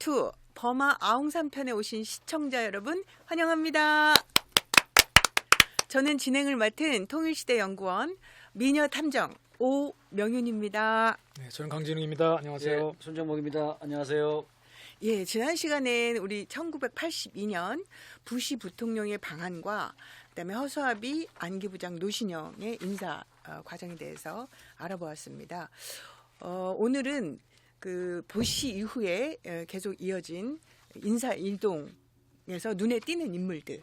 히스터리 시즌 2 버마 아웅산 편에 오신 시청자 여러분 환영합니다. 저는 진행을 맡은 통일시대 연구원 미녀 탐정 오명윤입니다. 네, 저는 강진웅입니다. 안녕하세요. 예, 손정목입니다. 안녕하세요. 예, 지난 시간엔 우리 1982년 부시 부통령의 방한과 그다음에 허수아비 안기부장 노신영의 인사 어, 과정에 대해서 알아보았습니다. 어, 오늘은 그 부시 이후에 어, 계속 이어진 인사 일동에서 눈에 띄는 인물들.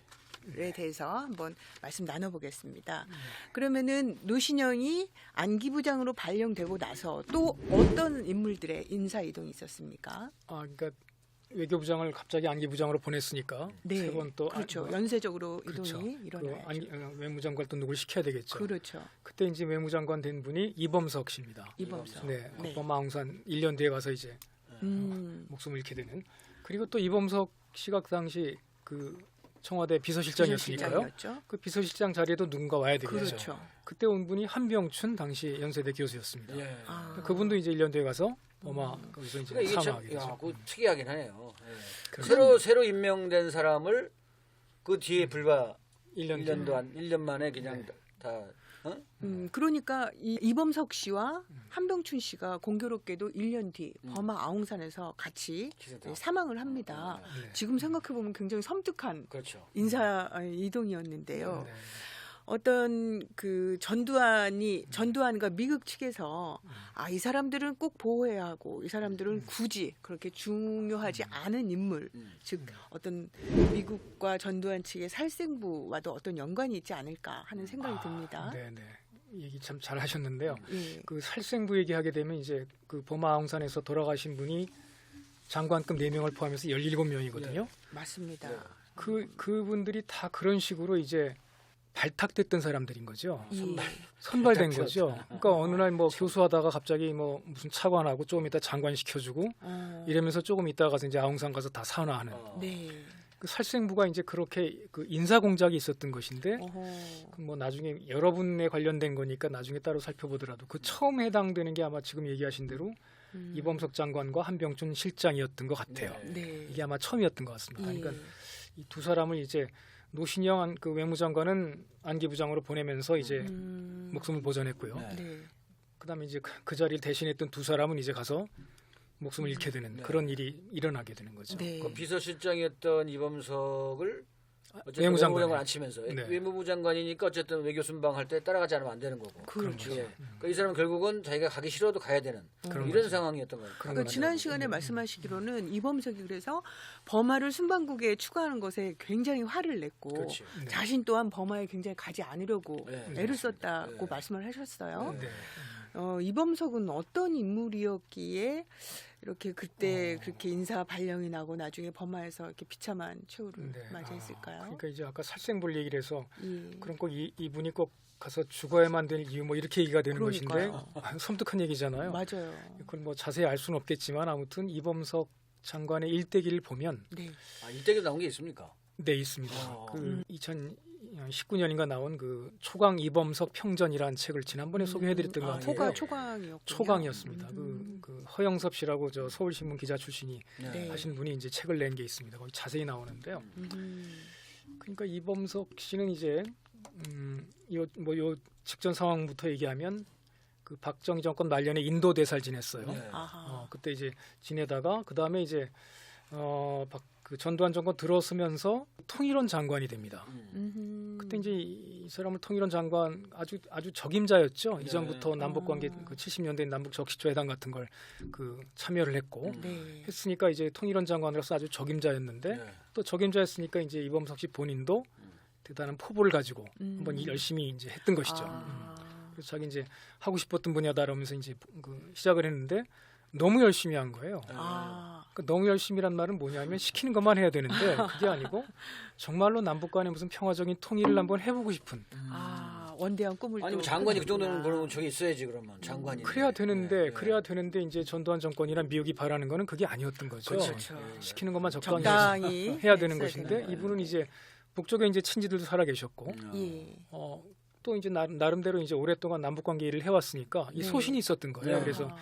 에 대해서 한번 말씀 나눠보겠습니다. 그러면은 노신영이 안기부장으로 발령되고 나서 또 어떤 인물들의 인사 이동이 있었습니까? 아, 그러니까 외교부장을 갑자기 안기부장으로 보냈으니까 네, 세번또 그렇죠. 아, 연쇄적으로 그렇죠. 이동이 그 일어나죠. 안기, 어, 외무장관 또 누굴 시켜야 되겠죠. 그렇죠. 그때 이제 외무장관 된 분이 이범석 씨입니다. 이범석. 네, 네. 버마 아웅산 1년 뒤에 가서 이제 음, 목숨을 잃게 되는. 그리고 또 이범석 씨가 그 당시 그 청와대 비서실장이었으니까요. 비서실장이었죠. 그 비서실장 자리에도 누군가 와야 되겠죠. 그렇죠. 그때 온 분이 한병춘 당시 연세대 교수였습니다. 예. 아, 그분도 이제 1년 뒤에 가서 버마 거기서 이제 그러니까 사망하게 야, 되죠. 그 특이하긴 하네요. 예. 그래서 새로 새로 임명된 사람을 그 뒤에 불과 1년 1년도 안 1년 만에 그냥 네. 다 어? 음, 그러니까 이, 이범석 씨와 한병춘 씨가 공교롭게도 1년 뒤 음. 버마 아웅산에서 같이 기세다. 사망을 합니다. 네. 지금 생각해 보면 굉장히 섬뜩한 그렇죠. 인사 아, 이동이었는데요. 네. 어떤 그 전두환이 전두환과 미국 측에서 아 이 사람들은 꼭 보호해야 하고 이 사람들은 굳이 그렇게 중요하지 않은 인물 음. 즉 어떤 미국과 전두환 측의 살생부와도 어떤 연관이 있지 않을까 하는 생각이 듭니다. 네, 네. 얘기 참 잘 하셨는데요. 예. 그 살생부 얘기하게 되면 이제 그 버마 아웅산에서 돌아가신 분이 장관급 4명을 포함해서 17명이거든요. 맞습니다. 네. 그 그분들이 다 그런 식으로 이제 발탁됐던 사람들인 거죠. 예. 선발된 발탁 거죠. 그러니까 어느 날 뭐 교수하다가 갑자기 뭐 무슨 차관하고 조금 이따 장관 시켜주고 어, 이러면서 조금 이따 가서 이제 아웅산 가서 다 산화하는 어. 네. 그 살생부가 이제 그렇게 그 인사 공작이 있었던 것인데. 그 뭐 나중에 여러분에 관련된 거니까 나중에 따로 살펴보더라도 그 처음 해당되는 게 아마 지금 얘기하신 대로 음. 이범석 장관과 한병춘 실장이었던 것 같아요. 네. 네. 이게 아마 처음이었던 것 같습니다. 예. 그러니까 이 두 사람을 이제 노신영 안- 그 외무장관은 안기부장으로 보내면서 이제 음. 목숨을 보전했고요. 네. 네. 그다음에 이제 그, 그 자리를 대신했던 두 사람은 이제 가서 목숨을 잃게 되는 네. 그런 일이 일어나게 되는 거죠. 네. 그 비서실장이었던 이범석을 외무장관. 외무장관 안 치면서 네. 외무부 장관이니까 어쨌든 외교 순방 할 때 따라가지 않으면 안 되는 거고. 그렇죠. 예. 그러니까 이 사람 은 결국은 자기가 가기 싫어도 가야 되는 그런 이런 거죠. 상황이었던 거예요. 그 거죠. 지난 시간에 말씀하시기로는 이범석이 그래서 범아를 순방국에 추가하는 것에 굉장히 화를 냈고 그렇지. 네. 자신 또한 범아에 굉장히 가지 않으려고 네, 애를. 썼다고 네. 말씀을 하셨어요. 네. 네. 어, 이범석은 어떤 인물이었기에 이렇게 그때 어. 그렇게 인사 발령이 나고 나중에 범아에서 이렇게 비참한 최후를 네. 맞이했을까요? 아, 그러니까 이제 아까 살생부를 얘기를 해서 예. 그럼 꼭 이, 이분이 꼭 가서 죽어야만 될 이유 뭐 이렇게 얘기가 되는 그러니까요. 것인데 섬뜩한 얘기잖아요. 맞아요. 그건 뭐 자세히 알 수는 없겠지만 아무튼 이범석 장관의 일대기를 보면 네. 아, 이때도 나온 게 있습니까? 네 있습니다. 어. 그 2019년인가 나온 그 초강 이범석 평전이라는 책을 지난번에 소개해드렸던 것 아. 초가 초강이었군요. 초강이었습니다. 음. 그, 그 허영섭 씨라고 저 서울신문 기자 출신이 네. 하신 분이 이제 책을 낸 게 있습니다. 거기 자세히 나오는데요. 음. 그러니까 이범석 씨는 이제 음, 요뭐요 직전 상황부터 얘기하면 그 박정희 정권 말년에 인도 대사를 지냈어요. 네. 어, 그때 이제 지내다가 그 다음에 이제 어, 박, 그 전두환 정권 들어서면서 통일원 장관이 됩니다. 음. 그때 이제 이, 이 사람을 통일원 장관 아주 아주 적임자였죠. 네. 이전부터 남북 관계 어. 그 70년대 남북 적시조 회담 같은 걸 그 참여를 했고 음. 네. 했으니까 이제 통일원 장관으로서 아주 적임자였는데 네. 또 적임자였으니까 이제 이범석 씨 본인도 음. 대단한 포부를 가지고 음. 한번 일 열심히 이제 했던 것이죠. 음. 아. 그래서 자기 이제 하고 싶었던 분야다 그러면서 이제 그 시작을 했는데 너무 열심히 한 거예요. 아. 그 너무 열심히란 말은 뭐냐면 시키는 것만 해야 되는데 그게 아니고 정말로 남북 간의 무슨 평화적인 통일을 한번 해보고 싶은 아, 원대한 꿈을 아니 또뭐 장관이 그 정도는 꾸는구나. 그러면 저기 있어야지 그러면 장관이. 그래야 되는데 네. 그래야 되는데 이제 전두환 정권이나 미국이 바라는 거는 그게 아니었던 거죠. 그렇죠. 그렇죠. 시키는 것만 적당히, 적당히 해야 되는 했어야 것인데 되는 이분은 이제 북쪽에 이제 친지들도 살아 계셨고 음. 예. 어, 또 이제 나, 나름대로 이제 오랫동안 남북 관계 일을 해왔으니까 이 네. 소신이 있었던 거예요. 네. 그래서 아,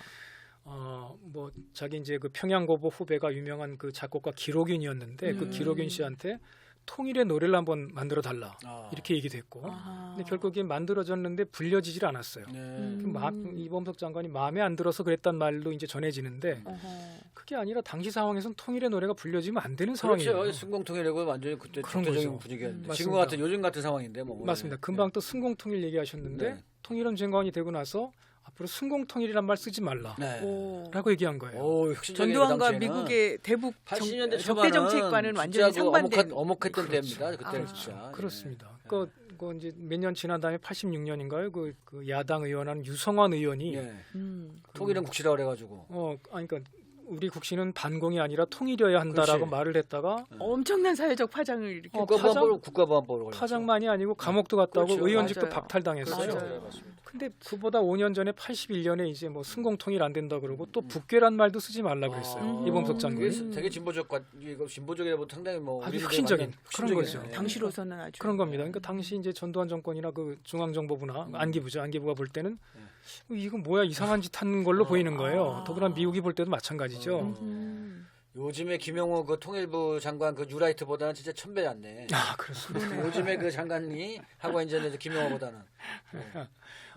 어뭐 자기 이제 그 평양고보 후배가 유명한 그 작곡가 기록윤이었는데 그 음. 기록윤 씨한테 통일의 노래를 한번 만들어 달라 아. 이렇게 얘기됐고 아하. 근데 결국 이게 만들어졌는데 불려지질 않았어요. 네. 음. 그 마, 이범석 장관이 마음에 안 들어서 그랬단 말로 이제 전해지는데 어허. 그게 아니라 당시 상황에선 통일의 노래가 불려지면 안 되는 상황이에요. 그렇죠. 순공통일이고 완전히 그때 그런. 분위기였는데 음, 지금. 같은 요즘 같은 상황인데 뭐 맞습니다. 네. 금방 또 순공통일 얘기하셨는데 네. 통일원 장관이 되고 나서 앞으로 순공통일이란 말 쓰지 말라라고 네. 오. 얘기한 거예요. 오, 전두환과 당시에는. 미국의 대북 정, 80년대 적대 초반은 정책과는 완전히 그 상반된 어목했, 어목했던 그렇죠. 때입니다. 그때는 아. 진짜. 그렇습니다. 예. 그, 그 이제 몇 년 지난 다음에 86년인가요? 그, 그 야당 의원한 유성환 의원이 예. 음. 통일은 국시라 그래가지고. 어 아니 그러니까 우리 국시는 반공이 아니라 통일이어야 한다라고 그렇지. 말을 했다가 엄청난 사회적 파장을 일으켰 어, 국가보안법 국가보안법으로. 파장만이 아니고 감옥도 갔다고 그렇죠. 의원직도 맞아요. 박탈당했어요. 그렇죠. 맞아요. 맞습니다. 근데 그보다 5년 전에 81년에 이제 뭐 순공통일 안 된다 그러고 또 북괴란 말도 쓰지 말라 그랬어요. 아. 이범석 그게 장관이. 되게 진보적 과 이거 진보적이라 뭐 상당히 뭐 아주 혁신적인 그런 혁신적이네요. 거죠. 예. 당시로서는 아주 그런 겁니다. 그러니까 당시 이제 전두환 정권이나 그 중앙정보부나 음. 안기부죠. 안기부가 볼 때는 이건 뭐야 이상한 짓 하는 걸로 어. 보이는 거예요. 아. 더구나 미국이 볼 때도 마찬가지죠. 어. 음. 요즘에 김영호 그 통일부 장관 그 유라이트보다는 진짜 천배 낫네. 아 그렇습니다. 요즘에 그 장관이 하고 이제는 김영호보다는.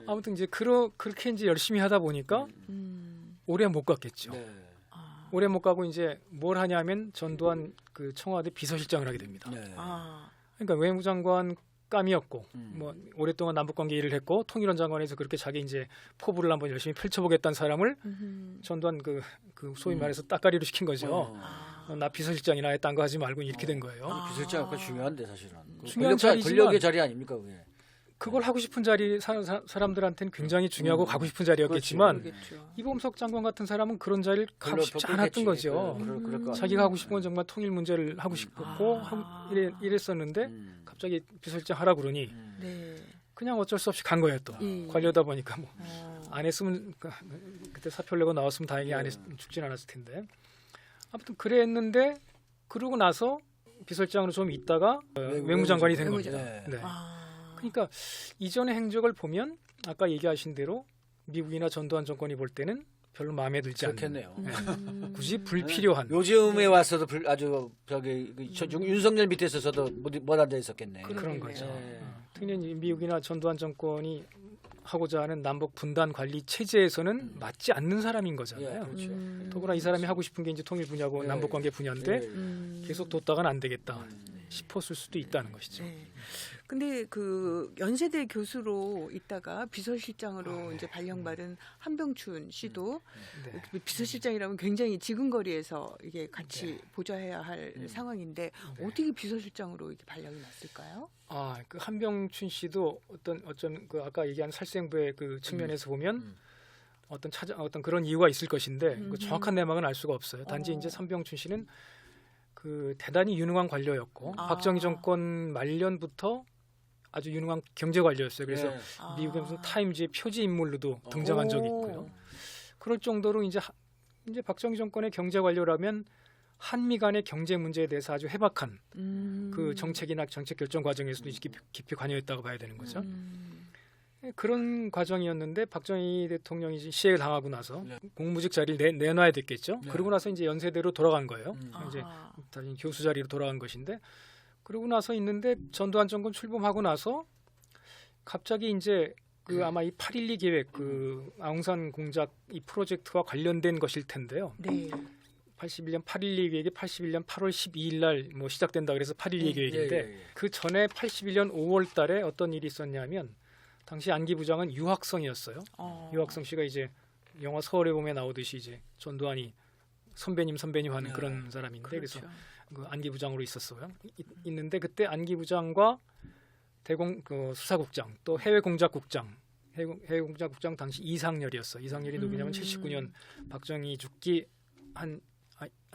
아무튼 이제 그러, 그렇게 이제 열심히 하다 보니까 음. 오래 못 갔겠죠. 네. 아. 오래 못 가고 이제 뭘 하냐면 전두환 그 청와대 비서실장을 하게 됩니다. 네. 아. 그러니까 외무장관 감이었고 음. 뭐 오랫동안 남북 관계 일을 했고 통일원 장관에서 그렇게 자기 이제 포부를 한번 열심히 펼쳐보겠다는 사람을 음. 전두환 그, 그 소위 음. 말해서 따까리로 시킨 거죠. 어. 아. 어, 나 비서실장이나 딴 거 하지 말고 이렇게 된 거예요. 아. 비서실장 약간 중요한데 사실은. 그 중요한 권력 자- 자리지만- 권력의 자리 아닙니까 그게. 그걸 하고 싶은 자리 사, 람들한테는 굉장히 중요하고 음. 가고 싶은 자리였겠지만 그러겠죠. 이범석 장관 같은 사람은 그런 자리를 가고 싶지 더 않았던. 거죠. 그- 그럴- 그럴 것 자기가. 하고 싶은 건 정말 통일 문제를 하고 싶었고 아. 이랬 었는데 음. 갑자기 비서실장 하라 그러니 음. 네. 그냥 어쩔 수 없이 간 거예요 또 예. 관료다 보니까 뭐 어. 안 했으면 그- 그때 사표를 내고 나왔으면 다행히 안 네. 했, 죽진 않았을 텐데 아무튼 그랬는데 그러고 나서 비서실장으로 좀 있다가 어, 외무- 외무장관이 된 외무장- 겁니다. 네. 네. 아. 그러니까 이전의 행적을 보면 아까 얘기하신 대로 미국이나 전두환 정권이 볼 때는 별로 마음에 들지 않는 그렇겠네요. 음. 굳이 불필요한 요즘에 와서도 불- 아주 저기 중- 윤석열 밑에 있어서도 못, 못 앉아 있었겠네. 그런. 거죠. 네. 어, 특히 이 미국이나 전두환 정권이 하고자 하는 남북 분단 관리 체제에서는 음. 맞지 않는 사람인 예, 거잖아요. 그렇죠. 음. 더구나 이 사람이 하고 싶은 게 이제 통일 분야고 네. 남북 관계 분야인데 네. 음. 계속 뒀다가는 안 되겠다 음. 싶었을 수도 있다는 것이죠. 네. 근데 그 연세대 교수로 있다가 비서실장으로 이제 발령받은 한병춘 씨도 네. 그 비서실장이라면 굉장히 지근거리에서 이게 같이 네. 보좌해야 할 음. 상황인데 네. 어떻게 비서실장으로 이렇게 발령이 났을까요? 아, 그 한병춘 씨도 어떤 어쩐 그 아까 얘기한 살생부의 그 측면에서 보면 음. 어떤 찾아 어떤 그런 이유가 있을 것인데 음. 그 정확한 내막은 알 수가 없어요. 단지 어. 이제 삼병춘 씨는 그 대단히 유능한 관료였고 아. 박정희 정권 말년부터 아주 유능한 경제 관료였어요. 그래서 네. 미국의 무슨 아. 타임즈의 표지 인물로도 등장한 적이 있고요. 오. 그럴 정도로 이제 하- 이제 박정희 정권의 경제 관료라면 한미 간의 경제 문제에 대해서 아주 해박한 음. 그 정책이나 정책 결정 과정에서도 깊이, 깊이 관여했다고 봐야 되는 거죠. 음. 예, 그런 과정이었는데 박정희 대통령이 이제 시해를 당하고 나서 네. 공무직 자리를 내, 내놔야 됐겠죠. 네. 그러고 나서 이제 연세대로 돌아간 거예요. 음. 이제 아하. 다시 교수 자리로 돌아간 것인데 그러고 나서 있는데 전두환 정권 출범하고 나서 갑자기 이제 그 아마 이 8.12 계획 그 아웅산 공작 이 프로젝트와 관련된 것일 텐데요. 네. 81년 8.12 계획이 81년 8월 12일 날 뭐 시작된다 그래서 8.12 네. 계획인데 예, 예, 예. 그 전에 81년 5월 달에 어떤 일이 있었냐면 당시 안기 부장은 유학성이었어요. 어. 유학성 씨가 이제 영화 서울의 봄에 나오듯이 이제 전두환이 선배님 선배님 하는 네. 그런 사람인데 그래서 그렇죠. 그 안기 부장으로 있었어요. 이- 있는데 그때 안기 부장과 대공 그 수사국장 또 해외 공작국장 해외, 해외 공작국장 당시 이상열이었어. 이상열이 누구냐면 음. 79년 박정희 죽기 한한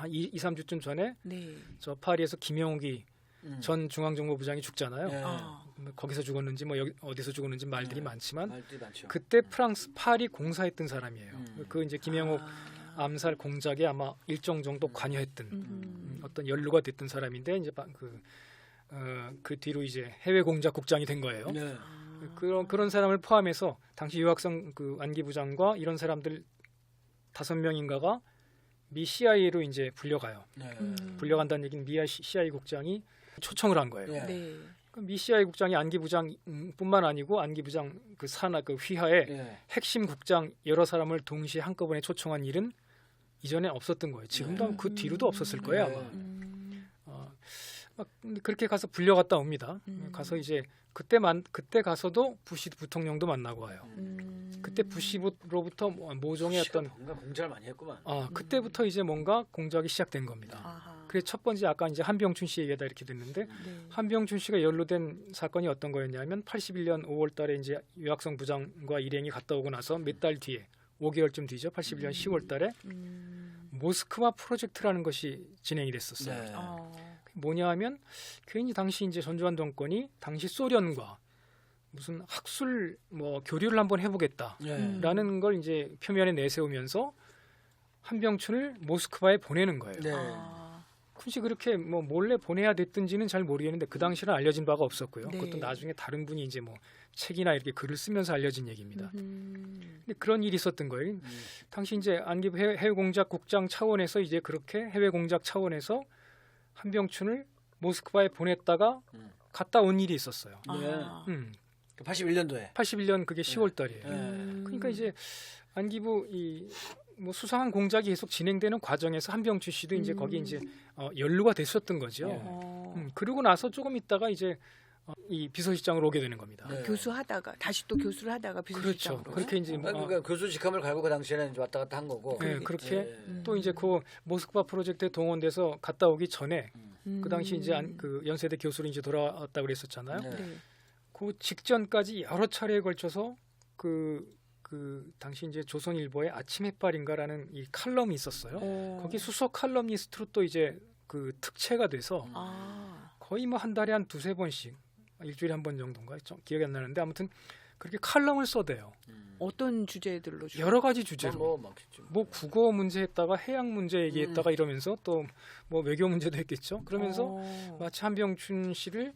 2, 3주쯤 전에 네. 저 파리에서 김영욱이 음. 전 중앙정보부장이 죽잖아요. 네. 아. 뭐 거기서 죽었는지 뭐 여기 어디서 죽었는지 말들이 네. 많지만 말들이. 그때 프랑스 파리 공사했던 사람이에요. 음. 그 이제 김영욱 아. 암살 공작에 아마 일정 정도 관여했던 음. 음, 어떤 연루가 됐던 사람인데 이제 바- 그, 어, 그 뒤로 이제 해외 공작 국장이 된 거예요. 네. 그런 그런 사람을 포함해서 당시 유학성 그 안기 부장과 이런 사람들 다섯 명인가가 미 CIA로 이제 불려가요. 네. 음. 불려간다는 얘기는 미 CIA 국장이 초청을 한 거예요. 예. 네. 그미 CIA 국장이 안기 부장뿐만 아니고 안기 부장 그 산하 그 휘하에 예. 핵심 국장 여러 사람을 동시에 한꺼번에 초청한 일은 이전에 없었던 거예요. 지금도 네. 그 뒤로도 없었을 거예요 네. 아마. 음. 어, 막 그렇게 가서 불려갔다 옵니다. 음. 가서 이제 그때만 그때 가서도 부시 부통령도 만나고 와요. 음. 그때 부시로부터 뭐- 모종의 어떤 뭔가 공작을 많이 했구만. 아 그때부터 이제 뭔가 공작이 시작된 겁니다. 아하. 그래서 첫 번째 아까 이제 한병춘 씨 얘기다 이렇게 됐는데 네. 한병춘 씨가 연루된 사건이 어떤 거였냐면 81년 5월달에 이제 유학성 부장과 일행이 갔다 오고 나서 몇 달 뒤에 5개월쯤 뒤죠. 81년 10월달에 음. 모스크바 프로젝트라는 것이 진행이 됐었어요. 네. 어. 뭐냐하면 괜히 당시 이제 전두환 정권이 당시 소련과 무슨 학술 뭐 교류를 한번 해보겠다라는 예. 음. 걸 이제 표면에 내세우면서 한병춘을 모스크바에 보내는 거예요. 네. 아. 굳이 그렇게 뭐 몰래 보내야 됐든지는 잘 모르겠는데 그 당시는 알려진 바가 없었고요. 네. 그것도 나중에 다른 분이 이제 뭐 책이나 이렇게 글을 쓰면서 알려진 얘기입니다. 음. 근데 그런 일이 있었던 거예요. 음. 당시 이제 안기부 해외, 해외 공작 국장 차원에서 이제 그렇게 해외 공작 차원에서 한병춘을 모스크바에 보냈다가 음. 갔다 온 일이 있었어요. 아. 음, 81년도에. 81년 그게 10월 달이에요. 예. 음. 그러니까 이제 안기부 이 뭐 수상한 공작이 계속 진행되는 과정에서 한병춘 씨도 이제 음. 거기 이제 어, 연루가 됐었던 거죠. 예. 어. 음, 그러고 나서 조금 있다가 이제 어, 이 비서실장으로 오게 되는 겁니다. 네. 교수하다가 다시 또 교수를 하다가 그렇죠. 비서실장으로. 그렇게 이제 아, 뭐, 그러니까 교수 직함을 갈고 그 당시에는 이제 왔다 갔다 한 거고. 네. 그렇게 예. 또 이제 그 모스크바 프로젝트에 동원돼서 갔다 오기 전에 음. 그 당시 이제 안, 그 연세대 교수로 이제 돌아왔다 그랬었잖아요. 네. 네. 그 직전까지 여러 차례에 걸쳐서 그, 그 당시 이제 조선일보의 아침 햇발인가라는 이 칼럼이 있었어요. 어. 거기 수석 칼럼니스트로 또 이제 그 특채가 돼서 아. 거의 뭐 한 달에 한 두세 번씩 일주일에 한 번 정도인가 좀 기억이 안 나는데 아무튼 그렇게 칼럼을 써대요. 음. 어떤 주제들로 주로? 여러 가지 주제로. 뭐, 뭐. 뭐 국어 문제 했다가 해양 문제 얘기했다가 음. 이러면서 또 뭐 외교 문제도 했겠죠. 그러면서 어. 마치 한병춘 씨를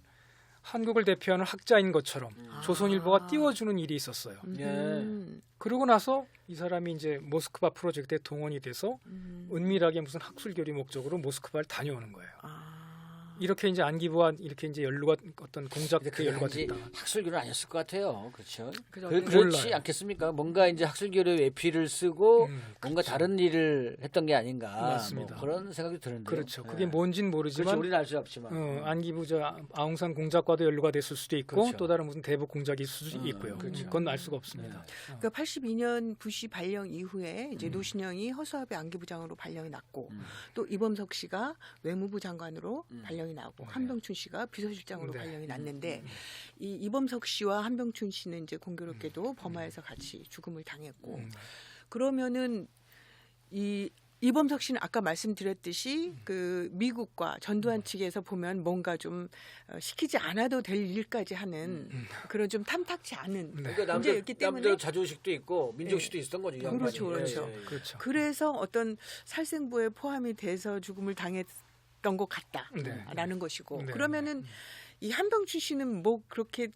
한국을 대표하는 학자인 것처럼 음. 조선일보가 아. 띄워주는 일이 있었어요. 음. 그러고 나서 이 사람이 이제 모스크바 프로젝트에 동원이 돼서 음. 은밀하게 무슨 학술 교류 목적으로 모스크바를 다녀오는 거예요. 아. 이렇게 이제 안기부와 이렇게 이제 연루가 어떤 공작 그 연루가 됐다. 학술교류는 아니었을 것 같아요. 그렇죠. 그죠. 그, 그렇지 몰라요. 않겠습니까? 뭔가 이제 학술교류 외피를 쓰고 음, 뭔가 그렇죠. 다른 일을 했던 게 아닌가. 맞습니다. 뭐 그런 생각이 드는데. 그렇죠. 그게 뭔진 모르지만 그렇죠. 우리는 알 수 없지만. 어, 안기부 저 아웅산 공작과도 연루가 됐을 수도 있고 그렇죠. 또 다른 무슨 대북 공작이 있을 수도 음, 있고요. 그렇죠. 그건 알 수가 없습니다. 그러니까 82년 부시 발령 이후에 이제 음. 노신영이 허수아비 안기부장으로 발령이 났고 음. 또 이범석 씨가 외무부 장관으로 음. 발령이 나고 네. 한병춘 씨가 비서실장으로 네. 발령이 났는데 이 이범석 씨와 한병춘 씨는 이제 공교롭게도 버마에서 같이 죽음을 당했고 음. 그러면은 이 이범석 씨는 아까 말씀드렸듯이 음. 그 미국과 전두환 측에서 보면 뭔가 좀 어, 시키지 않아도 될 일까지 하는 음. 그런 좀 탐탁치 않은 네. 그러니까 남들, 문제였기 때문에 남들 자주의식도 있고 민족식도 있었던 거죠. 이 양반이. 그렇죠, 그렇죠. 예, 예, 예. 그렇죠. 그래서 어떤 살생부에 포함이 돼서 죽음을 당했 던 것 같다라는 네. 것이고 네. 그러면은 이 한병춘 씨는 뭐 그렇게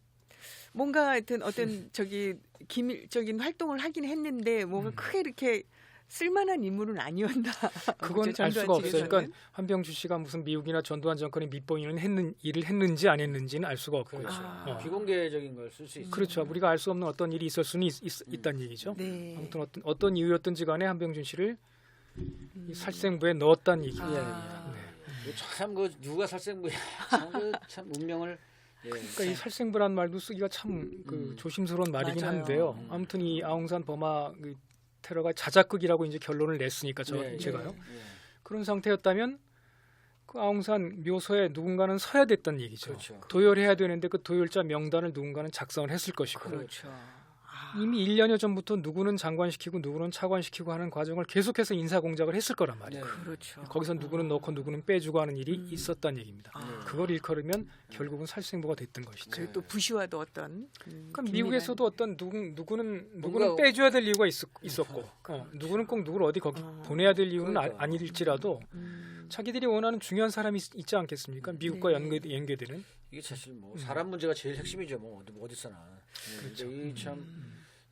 뭔가 하여튼 어떤 저기 기밀적인 활동을 하긴 했는데 뭔가 음. 크게 이렇게 쓸만한 인물은 아니었나 그건? 알 수가 없어요. 측에서는. 그러니까 한병주 씨가 무슨 미국이나 전두환 정권의 밑보이는 했는 일을 했는지 안 했는지는 알 수가 없고요. 그렇죠. 아. 어. 비공개적인 걸 쓸 수 있어요. 그렇죠. 우리가 알 수 없는 어떤 일이 있을 수는 있, 다는 얘기죠. 네. 아무튼 어떤 어떤 이유였든지 간에 한병준 씨를 음. 이 살생부에 넣었다는 얘기죠. 아. 네. 참 그 누가 살생부야. 참 그 참 운명을. 예. 그러니까 이 살생부란 말도 쓰기가 참그 음. 조심스러운 말이긴 맞아요. 한데요. 음. 아무튼 이 아웅산 버마 그 테러가 자작극이라고 이제 결론을 냈으니까 저 네, 제가요. 예. 그런 상태였다면 그 아웅산 묘소에 누군가는 서야 됐다는 얘기죠. 그렇죠. 도열해야 되는데 그 도열자 명단을 누군가는 작성을 했을 것이고 그렇죠. 아. 이미 1년여 전부터 누구는 장관시키고 누구는 차관시키고 하는 과정을 계속해서 인사 공작을 했을 거란 말이에요. 네. 그렇죠. 거기서 누구는 넣고 누구는 빼주고 하는 일이 음. 있었다는 얘기입니다. 아. 그걸 일컬으면 결국은 살생부가 됐던 것이죠. 그리고 또 부시와도 어떤 음, 그러니까 긴밀한- 미국에서도 어떤 누구 누구는 누구는 뭔가- 빼줘야 될 이유가 있었, 있었 고 어, 누구는 꼭 누구를 어디 거기 어. 보내야 될 이유는 그러니까. 아, 아닐지라도 음. 자기들이 원하는 중요한 사람이 있, 지 않겠습니까? 미국과 네. 연계, 연계되는 이게 사실 뭐 음. 사람 문제가 제일 핵심이죠. 뭐 어디 어디서나. 예, 그렇죠. 이참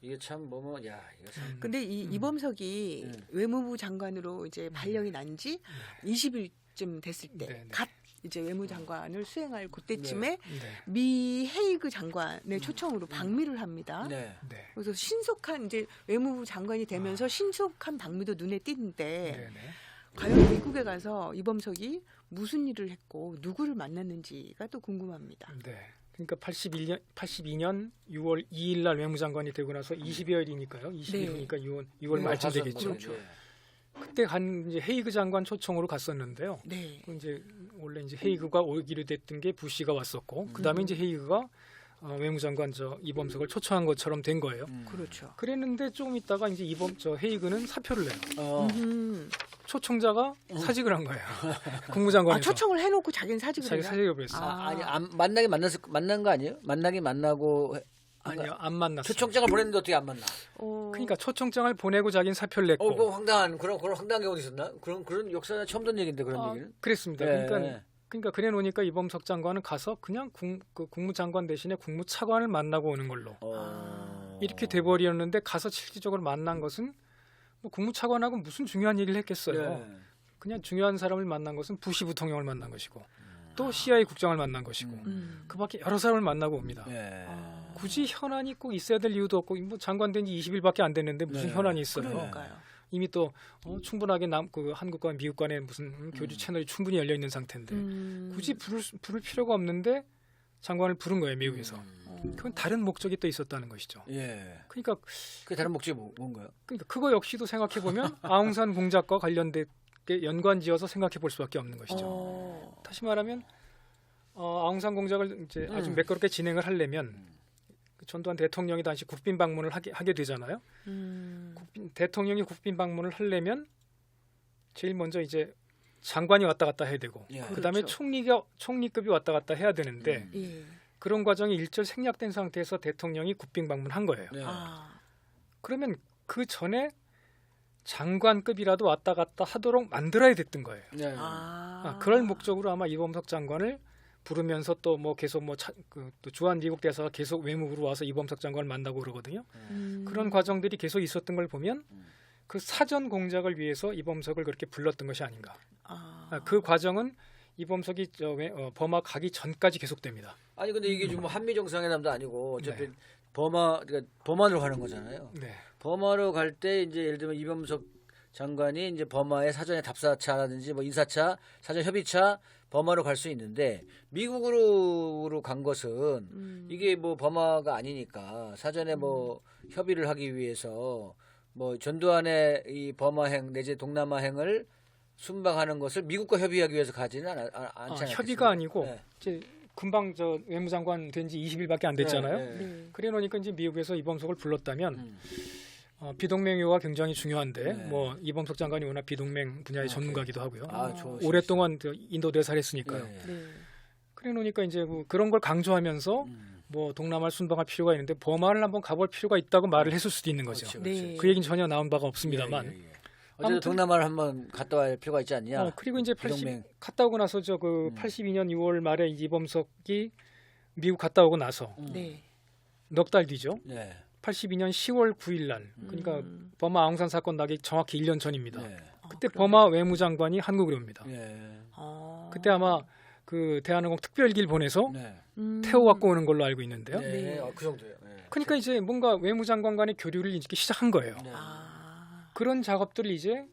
이게 참 뭐뭐 야 이거 참. 음. 근데 이 음. 이범석이 음. 외무부 장관으로 이제 발령이 난 지 20일쯤 됐을 네, 때 네. 갓 이제 외무장관을 수행할 그때쯤에 네. 미 헤이그 장관의 초청으로 방미를 합니다. 네. 네. 그래서 신속한 이제 외무부 장관이 되면서 신속한 방미도 눈에 띄는데 네. 네. 과연 미국에 가서 이범석이 무슨 일을 했고 누구를 만났는지가 또 궁금합니다. 네. 그러니까 81년 82년 6월 2일 날 외무장관이 되고 나서 20여일이니까요. 20일 네. 후니까 6월 6월 네, 말쯤 되겠죠. 뭐, 그렇죠. 네. 그때 간 이제 헤이그 장관 초청으로 갔었는데요. 네. 그 이제 원래 이제 헤이그가 오기로 됐던 게 부시가 왔었고 그다음에 음. 이제 헤이그가 어, 외무장관 저 이범석을 초청한 것처럼 된 거예요. 음. 그렇죠. 그랬는데 조금 있다가 이제 이범 저 헤이그는 사표를 내요. 어. 음. 초청자가 사직을 한 거예요. 국무장관에서 아 초청을 해놓고 자기는 사직을 자기? 사직을. 요 아. 아, 아니 안, 만나게 만났을 만난 거 아니에요? 만나게 만나고 해- 아니요, 안 만났어요. 초청장을 보냈는데 어떻게 안 만나? 어. 그러니까 초청장을 보내고 자기는 사표를 냈고. 어, 그 황당한 그런 그런 황당한 경우 있었나? 그런 그런 역사 처음 듣는 얘기인데 그런 아, 얘기는. 그랬습니다. 네. 그러니까 그러니까 그래 놓으니까 이범석 장관은 가서 그냥 국, 그 국무장관 대신에 국무차관을 만나고 오는 걸로 어. 이렇게 돼버렸는데 가서 실질적으로 만난 것은 뭐 국무차관하고 무슨 중요한 얘기를 했겠어요. 네. 그냥 중요한 사람을 만난 것은 부시 부통령을 만난 것이고 또 CIA 국장을 만난 것이고 음. 음. 그밖에 여러 사람을 만나고 옵니다. 네. 아. 굳이 현안이 꼭 있어야 될 이유도 없고 뭐 장관 된 지 20일밖에 안 됐는데 무슨 네. 현안이 있어요. 그러니까요. 이미 또 어, 충분하게 남 그 한국과 미국 간에 무슨 음, 교주 채널이 충분히 열려 있는 상태인데 음. 굳이 부를, 수- 부를 필요가 없는데 장관을 부른 거예요 미국에서. 어. 그건 다른 목적이 또 있었다는 것이죠. 예. 그러니까 그 다른 목적이 뭐, 뭔가요? 그러니까 그거 역시도 생각해 보면 아웅산 공작과 관련된 게 연관지어서 생각해 볼 수밖에 없는 것이죠. 어. 다시 말하면 어, 아웅산 공작을 이제 아주 음. 매끄럽게 진행을 하려면 그 전두환 대통령이 당시 국빈 방문을 하게, 하게 되잖아요. 음. 국빈, 대통령이 국빈 방문을 하려면 제일 먼저 이제 장관이 왔다 갔다 해야 되고 예. 그다음에 그렇죠. 총리가 총리급이 왔다 갔다 해야 되는데 음. 예. 그런 과정이 일절 생략된 상태에서 대통령이 국빈 방문한 거예요. 네. 아. 그러면 그 전에 장관급이라도 왔다 갔다 하도록 만들어야 됐던 거예요. 네. 아. 아, 그럴 목적으로 아마 이범석 장관을 부르면서 또 뭐 계속 뭐그또 주한 미국 대사가 계속 외무부로 와서 이범석 장관을 만나고 그러거든요. 음. 그런 과정들이 계속 있었던 걸 보면 음. 그 사전 공작을 위해서 이범석을 그렇게 불렀던 것이 아닌가. 아. 아, 그 과정은 이범석이 저 외- 어, 버마 가기 전까지 계속됩니다. 아니 근데 이게 지금 한미 정상회담도 아니고 어차피 네. 버마 그러니까 버마로 가는 거잖아요. 네, 버마로 갈 때 이제 예를 들면 이범석 장관이 이제 버마의 사전에 답사차라든지 뭐 인사차, 사전 협의차 버마로 갈 수 있는데 미국으로 간 것은 음. 이게 뭐 버마가 아니니까 사전에 뭐 협의를 하기 위해서 뭐 전두환의 이 버마행 내지 동남아행을 순방하는 것을 미국과 협의하기 위해서 가지는 않, 않, 아, 않지 않았겠어요? 협의가 아니고 네. 이제 금방 저 외무장관 된 지 20일밖에 안 됐잖아요. 네, 네. 네. 그래 놓으니까 이제 미국에서 이범석을 불렀다면 음. 어, 비동맹요가 굉장히 중요한데 네. 뭐 이범석 장관이 워낙 비동맹 분야의 아, 전문가기도 하고요. 아, 좋으시겠어요. 오랫동안 그 인도 대사를 했으니까요. 예, 예. 네. 그래 놓으니까 이제 그 그런 걸 강조하면서 음. 뭐 동남아를 순방할 필요가 있는데 버마를 한번 가볼 필요가 있다고 말을 했을 수도 있는 거죠. 그렇죠, 네. 그렇죠. 그 얘기는 전혀 나온 바가 없습니다만. 예, 예, 예. 아무튼- 동남아를 한번 갔다 갈 필요가 있지 않냐? 어, 그리고 이제 80 비동맹. 갔다 오고 나서 저그 음. 82년 6월 말에 이범석이 미국 갔다 오고 나서 음. 네. 넉달 뒤죠. 네. 82년 10월 9일 날. 그러니까 음. 버마 아웅산 사건 나기 정확히 1년 전입니다. 네. 그때 아, 버마 외무장관이 한국으로 옵니다. 예. 아. 그때 아마 그 대한항공 특별기를 보내서 네. 음. 태워 갖고 오는 걸로 알고 있는데요. 네. 네. 어, 그 정도예요. 네. 그러니까 이제 뭔가 외무장관 간의 교류를 이렇게 시작한 거예요. 네. 아. 그런 작업들을 이제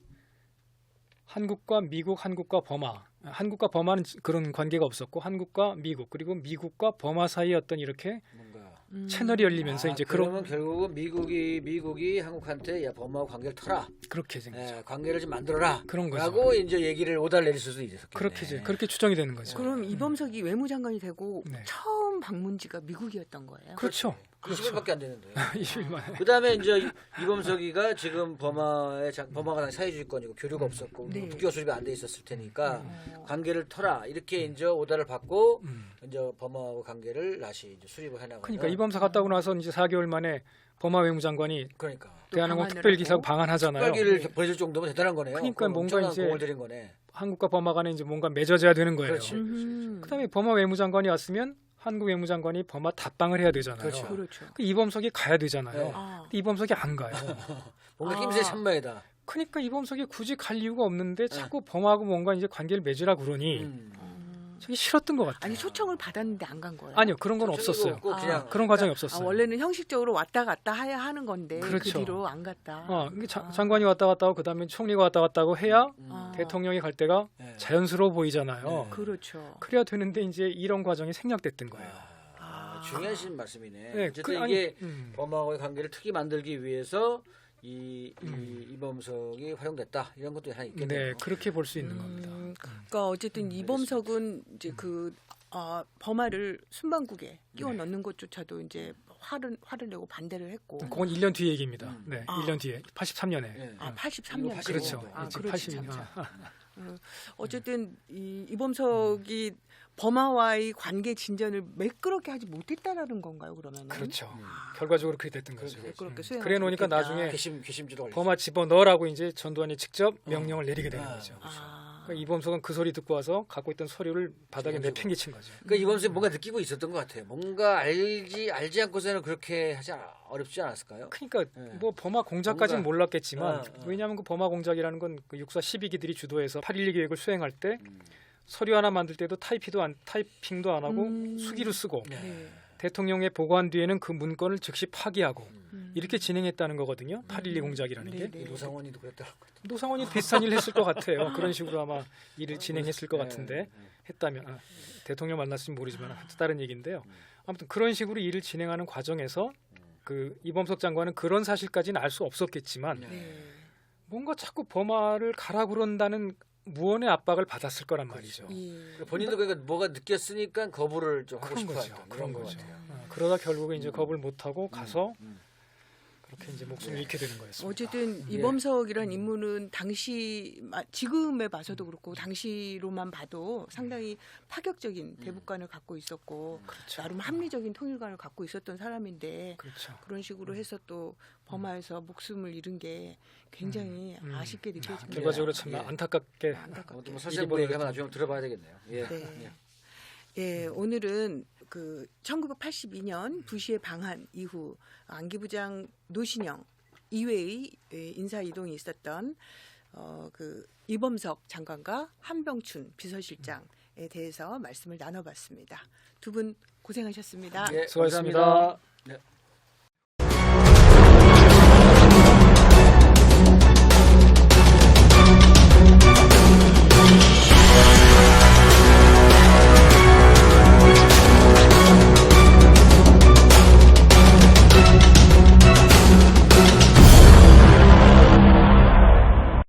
한국과 미국, 한국과 버마, 한국과 버마는 그런 관계가 없었고 한국과 미국 그리고 미국과 버마 사이에 어떤 이렇게 뭔가 음. 채널이 열리면서 아, 이제 그러면 그런 결국은 미국이 미국이 한국한테 야 범하고 관계를 터라. 그렇게 된 거죠. 예, 관계를 좀 만들어라. 그런 거죠. 라고 이제 얘기를 오달 내릴 수도 있었겠네. 그렇게 이제 그렇게 추정이 되는 거죠. 그럼 이범석이 외무장관이 되고 네. 처음 방문지가 미국이었던 거예요. 그렇죠. 20일밖에 안 되는데. 20일 만에. 그다음에 이제 이- 이범석이가 지금 범하의 장- 범하가 당 사회주의권이고 교류가 없었고 네. 국교 수립이 안 돼 있었을 테니까 어. 관계를 터라 이렇게 이제 오달을 받고 음. 이제 범하하고 관계를 다시 이제 수립을 해나가는. 그러니까 이범사 갔다 오고 나서 이제 4개월 만에 버마 외무장관이 그러니까 또 대한항공 특별기사고. 방한하잖아요. 특별기를 보내줄 정도면 대단한 거네요. 그러니까 뭔가 이제. 한국과 버마 간에 이제 뭔가 맺어져야 되는 거예요. 그렇지. 음. 그다음에 버마 외무장관이 왔으면 한국 외무장관이 범아 답방을 해야 되잖아요. 그렇죠. 그렇죠. 그 이범석이 가야 되잖아요. 네. 아, 근데 이범석이 안 가요. 뭔가 아. 낌새 참마이다. 그러니까 이범석이 굳이 갈 이유가 없는데 네. 자꾸 범하고 뭔가 이제 관계를 맺으라 그러니 음. 음. 저게 싫었던 것 같아요. 아니 초청을 받았는데 안 간 거예요. 아니요 그런 건 없었어요. 없고 아. 그냥 그런 과정이 아, 없었어요. 원래는 형식적으로 왔다 갔다 해야 하는 건데 그 그렇죠. 뒤로 안 갔다. 어, 이게 자- 아. 장관이 왔다 갔다 하고 그다음에 총리가 왔다 갔다 하고 해야 음. 아. 대통령이 갈 때가 네. 자연스러워 보이잖아요. 네. 그렇죠. 그래야 되는데 이제 이런 과정이 생략됐던 거예요. 아, 아. 중요하신 말씀이네. 네, 어쨌든 그- 아니, 이게 음. 범하고의 관계를 특히 만들기 위해서 이, 이 음. 이범석이 활용됐다 이런 것도 하나 있겠네요. 네, 그렇게 볼 수 있는 음, 겁니다. 그러니까 어쨌든 음, 이범석은 이제 그 어, 범아를 순방국에 끼워 네. 넣는 것조차도 이제 화를 화를 내고 반대를 했고. 그건 1년 뒤 얘기입니다. 음. 네, 아. 1년 뒤에 83년에. 네. 아, 이거 83년. 85 그렇죠. 아, 이제 그렇지, 82년. 참, 참. 어쨌든 이 이범석이 범아와의 관계 진전을 매끄럽게 하지 못했다라는 건가요, 그러면? 그렇죠. 음. 결과적으로 그렇게 됐던 거죠. 그렇게 매끄럽게 음. 수행. 그래 놓으니까 나중에 개심지도 걸렸어요. 범아 집어 넣으라고 이제 전두환이 직접 명령을 내리게 되는 아, 거죠. 아, 그러니까 이범석은 그 소리 듣고 와서 갖고 있던 서류를 바닥에. 내팽개친 거죠. 그러니까 이범석이 뭔가 느끼고 있었던 것 같아요. 뭔가 알지 알지 않고서는 그렇게 하지 않, 어렵지 않았을까요? 그러니까 네. 뭐 범아 공작까지는 뭔가- 몰랐겠지만 아, 아. 왜냐하면 그 범아 공작이라는 건그 육사 12기들이 주도해서 8.12 계획을 수행할 때 음. 서류 하나 만들 때도 타이피도 안 타이핑도 안 하고 음. 수기로 쓰고 네. 네. 대통령에 보고한 뒤에는 그 문건을 즉시 파기하고 음. 이렇게 진행했다는 거거든요. 8.12 공작이라는 네, 게 네. 노상원이도 그랬다. 노상원이 비슷한 일을 했을 것 같아요. 그런 식으로 아마 일을 진행했을 것 네, 같은데 네. 했다면 아, 대통령 만났으면 모르지만 다른 얘기인데요. 음. 아무튼 그런 식으로 일을 진행하는 과정에서 그 이범석 장관은 그런 사실까지는 알 수 없었겠지만 네. 네. 뭔가 자꾸 범아를 가라 그런다는 무언의 압박을 받았을 거란 말이죠. 예. 그러니까 본인도 그러니까 뭐가 느꼈으니까 거부를 좀 하고 그런 싶어 거죠. 그런 것 거죠. 같아요. 어, 그러다 결국에 이제 음. 겁을 못 하고 가서 음. 그렇게 이제 목숨을 잃게 되는 거였습니다. 어쨌든 예. 이범석이란 인물은 당시 마- 지금에 봐서도 그렇고 당시로만 봐도 상당히 파격적인 대북관을 갖고 있었고 그렇죠. 나름 합리적인 통일관을 갖고 있었던 사람인데 그렇죠. 그런 식으로 해서 또 범하에서 목숨을 잃은 게 굉장히 음. 아쉽게 느껴집니다. 결과적으로 참 예. 안타깝게 안타깝게. 아무튼 뭐 설정부 얘기 한번 나중에 들어봐야 되겠네요. 예. 네. 예, 오늘은 그 1982년 부시의 방한 이후 안기부장 노신영 이외의 예, 인사 이동이 있었던 어, 그 이범석 장관과 한병춘 비서실장에 대해서 말씀을 나눠봤습니다. 두 분 고생하셨습니다. 예, 수고하셨습니다. 감사합니다. 네.